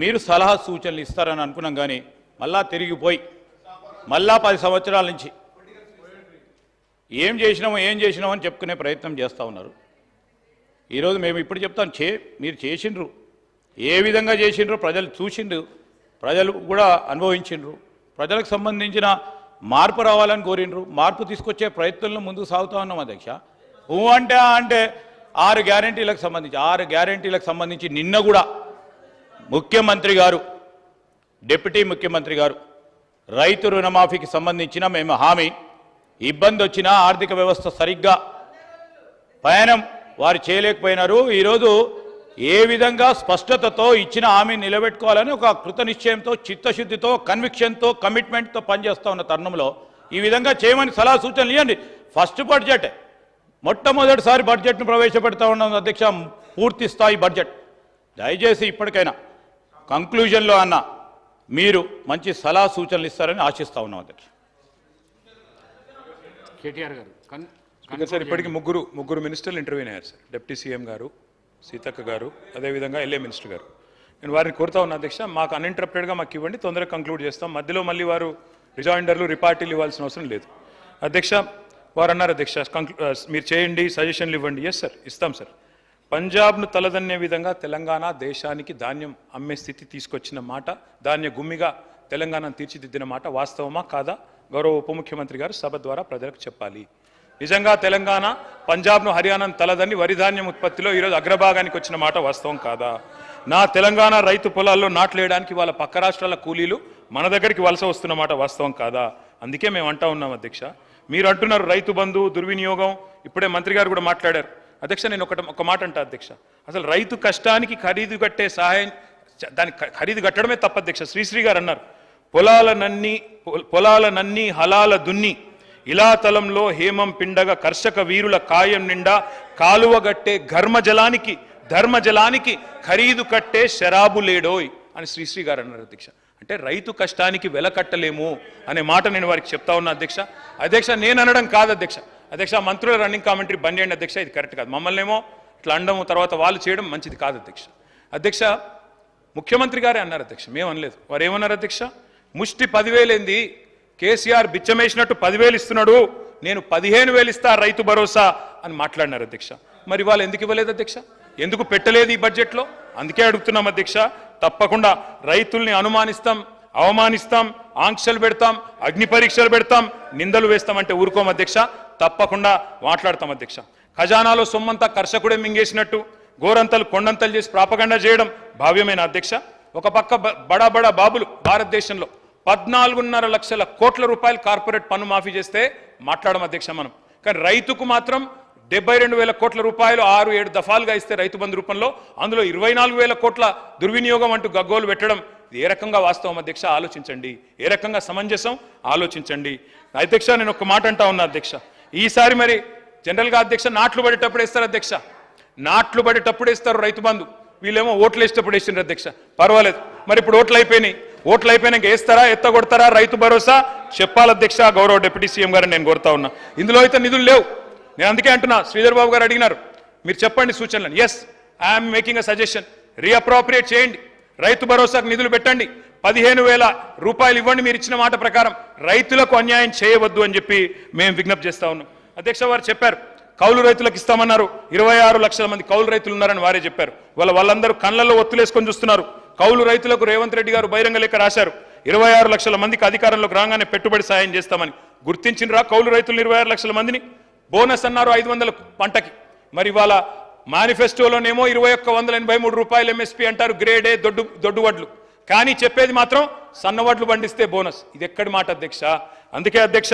మీరు సలహా సూచనలు ఇస్తారని అనుకున్నాం కానీ మళ్ళా తిరిగిపోయి మళ్ళా పది సంవత్సరాల నుంచి ఏం చేసినామో ఏం చేసినామో అని చెప్పుకునే ప్రయత్నం చేస్తూ ఉన్నారు. ఈరోజు మేము ఇప్పుడు చెప్తాం చే మీరు చేసిండ్రు. ఏ విధంగా చేసిండ్రు? ప్రజలు చూసిండ్రు. ప్రజలు కూడా అనుభవించిండ్రు. ప్రజలకు సంబంధించిన మార్పు రావాలని కోరిండ్రు. మార్పు తీసుకొచ్చే ప్రయత్నంలో ముందుకు సాగుతా ఉన్నాం అధ్యక్ష. ఊ అంటే అంటే ఆరు గ్యారంటీలకు సంబంధించి ఆరు గ్యారంటీలకు సంబంధించి నిన్న కూడా ముఖ్యమంత్రి గారు డిప్యూటీ ముఖ్యమంత్రి గారు రైతు రుణమాఫీకి సంబంధించిన మేము హామీ ఇబ్బంది వచ్చినా ఆర్థిక వ్యవస్థ సరిగ్గా పయనం వారు చేయలేకపోయినారు. ఈరోజు ఏ విధంగా స్పష్టతతో ఇచ్చిన హామీ నిలబెట్టుకోవాలని ఒక కృత నిశ్చయంతో చిత్తశుద్ధితో కన్విక్షన్తో కమిట్మెంట్తో పనిచేస్తూ ఉన్న తరుణంలో ఈ విధంగా చేయమని సలహా సూచనలు ఇవ్వండి. ఫస్ట్ బడ్జెట్ మొట్టమొదటిసారి బడ్జెట్ను ప్రవేశపెడతా ఉన్నాం అధ్యక్ష పూర్తి స్థాయి బడ్జెట్ దయచేసి ఇప్పటికైనా కంక్లూజన్లో అన్న మీరు మంచి సలహా సూచనలు ఇస్తారని ఆశిస్తా ఉన్నాం అధ్యక్ష కేటీఆర్ గారు సార్ ఇప్పటికి ముగ్గురు ముగ్గురు మినిస్టర్లు ఇంటర్వ్యూ అయ్యారు సార్. డిప్యూటీ సీఎం గారు సీతక్క గారు అదేవిధంగా ఎల్ఏ మినిస్టర్ గారు. నేను వారిని కోరుతా ఉన్నా అధ్యక్ష మాకు అన్ఇంటరప్టెడ్గా మాకు ఇవ్వండి తొందరగా కంక్లూడ్ చేస్తాం. మధ్యలో మళ్ళీ వారు రిజాయిండర్లు రిపార్టీలు ఇవ్వాల్సిన అవసరం లేదు. అధ్యక్ష వారు అన్నారు అధ్యక్ష మీరు చేయండి సజెషన్లు ఇవ్వండి. ఎస్ సార్ ఇస్తాం సార్ పంజాబ్ను తలదన్నే విధంగా తెలంగాణ దేశానికి ధాన్యం అమ్మే స్థితి తీసుకొచ్చిన మాట ధాన్య గుమ్మిగా తెలంగాణను తీర్చిదిద్దిన మాట వాస్తవమా కాదా? గౌరవ ఉప ముఖ్యమంత్రి గారు సభ ద్వారా ప్రజలకు చెప్పాలి. నిజంగా తెలంగాణ పంజాబ్ను హర్యానాను తలదని వరి ధాన్యం ఉత్పత్తిలో ఈరోజు అగ్రభాగానికి వచ్చిన మాట వాస్తవం కాదా? నా తెలంగాణ రైతు పొలాల్లో నాట్లేయడానికి వాళ్ళ పక్క రాష్ట్రాల కూలీలు మన దగ్గరికి వలస వస్తున్న మాట వాస్తవం కాదా? అందుకే మేము అంటా ఉన్నాం అధ్యక్ష. మీరు అంటున్నారు రైతు బంధు దుర్వినియోగం. ఇప్పుడే మంత్రి గారు కూడా మాట్లాడారు. అధ్యక్ష నేను ఒకటి ఒక మాట అంటా అధ్యక్ష. అసలు రైతు కష్టానికి ఖరీదు కట్టే సహాయం దాని ఖరీదు కట్టడమే తప్ప అధ్యక్ష శ్రీశ్రీ గారు అన్నారు. పొలాలనన్ని పొ- పొలాలనన్ని హలాల దున్ని ఇలాతలంలో హేమం పిండగ కర్షక వీరుల కాయం నిండా కాలువగట్టే ఘర్మజలానికి ధర్మజలానికి ఖరీదు కట్టే శరాబు లేడోయ్ అని శ్రీశ్రీ గారు అన్నారు అధ్యక్ష. అంటే రైతు కష్టానికి వెల కట్టలేము అనే మాట నేను వారికి చెప్తా ఉన్నా అధ్యక్ష. అధ్యక్ష నేను అనడం కాదు అధ్యక్ష. అధ్యక్ష మంత్రుల రన్నింగ్ కామెంటరీ బంద్ చేయండి అధ్యక్ష ఇది కరెక్ట్ కాదు. మమ్మల్ని ఏమో ఇట్లా అండము తర్వాత వాళ్ళు చేయడం మంచిది కాదు అధ్యక్ష. అధ్యక్ష ముఖ్యమంత్రి గారే అన్నారు అధ్యక్ష మేము అనలేదు. వారు ఏమన్నారు అధ్యక్ష? ముష్టి పదివేలేంది కేసీఆర్ బిచ్చమేసినట్టు పదివేలు ఇస్తున్నాడు నేను పదిహేను వేలు ఇస్తా రైతు భరోసా అని మాట్లాడినారు అధ్యక్ష. మరి వాళ్ళు ఎందుకు ఇవ్వలేదు అధ్యక్ష? ఎందుకు పెట్టలేదు ఈ బడ్జెట్లో అందుకే అడుగుతున్నాం అధ్యక్ష తప్పకుండా రైతుల్ని అనుమానిస్తాం అవమానిస్తాం ఆంక్షలు పెడతాం అగ్ని పరీక్షలు పెడతాం నిందలు వేస్తామంటే ఊరుకోం అధ్యక్ష. తప్పకుండా మాట్లాడతాం అధ్యక్ష. ఖజానాలో సొమ్మంతా కర్షకుడే మింగేసినట్టు గోరంతలు కొండంతలు చేసి ప్రాపగండా చేయడం భావ్యమైన అధ్యక్ష? ఒక పక్క బడా బడా బాబులు భారతదేశంలో పద్నాలుగున్నర లక్షల కోట్ల రూపాయలు కార్పొరేట్ పన్ను మాఫీ చేస్తే మాట్లాడడం అధ్యక్ష మనం. కానీ రైతుకు మాత్రం డెబ్బై రెండు వేల కోట్ల రూపాయలు ఆరు ఏడు దఫాలుగా ఇస్తే రైతు బంధు రూపంలో అందులో ఇరవై నాలుగు వేల కోట్ల దుర్వినియోగం అంటూ గగ్గోలు పెట్టడం ఏ రకంగా వాస్తవం అధ్యక్ష? ఆలోచించండి. ఏ రకంగా సమంజసం? ఆలోచించండి. అధ్యక్ష నేను ఒక మాట అంటా ఉన్నా అధ్యక్ష. ఈసారి మరి జనరల్గా అధ్యక్ష నాట్లు పడేటప్పుడు వేస్తారు అధ్యక్ష. నాట్లు పడేటప్పుడు వేస్తారు రైతు బంధు. వీళ్ళేమో ఓట్లు వేసేటప్పుడు వేసిండ్రు అధ్యక్ష. పర్వాలేదు. మరి ఇప్పుడు ఓట్లు అయిపోయినాయి. ఓట్లు అయిపోయినాక వేస్తారా ఎత్తగొడతారా? రైతు భరోసా? చెప్పాలి అధ్యక్ష గౌరవ డిప్యూటీ సీఎం గారిని నేను కోరుతా ఉన్నా. ఇందులో అయితే నిధులు లేవు. నేను అందుకే అంటున్నా శ్రీధర్ బాబు గారు అడిగినారు. మీరు చెప్పండి సూచనలను. Yes I'm making a suggestion reappropriate చేయండి. రైతు భరోసాకు నిధులు పెట్టండి. పదిహేను వేల రూపాయలు ఇవ్వండి మీరు ఇచ్చిన మాట ప్రకారం రైతులకు అన్యాయం చేయవద్దు అని చెప్పి మేము విజ్ఞప్తి చేస్తా ఉన్నాం. అధ్యక్ష వారు చెప్పారు కౌలు రైతులకు ఇస్తామన్నారు. ఇరవై ఆరు లక్షల మంది కౌలు రైతులు ఉన్నారని వారే చెప్పారు. వాళ్ళ వాళ్ళందరూ కళ్ళల్లో ఒత్తులేసుకొని చూస్తున్నారు. కౌలు రైతులకు రేవంత్ రెడ్డి గారు బహిరంగ లేఖ రాశారు. ఇరవై ఆరు లక్షల మందికి అధికారంలోకి రాగానే పెట్టుబడి సాయం చేస్తామని గుర్తించినరా కౌలు రైతులు ఇరవై ఆరు లక్షల మందిని? బోనస్ అన్నారు ఐదు వందల పంటకి. మరి వాళ్ళ మేనిఫెస్టోలోనేమో ఇరవై ఒక్క వందల ఎనభై మూడు రూపాయలు ఎంఎస్పీ అంటారు. గ్రేడ్ ఏ దొడ్డు దొడ్డు వడ్లు కానీ చెప్పేది మాత్రం సన్నవడ్లు పండిస్తే బోనస్. ఇది ఎక్కడి మాట అధ్యక్ష? అందుకే అధ్యక్ష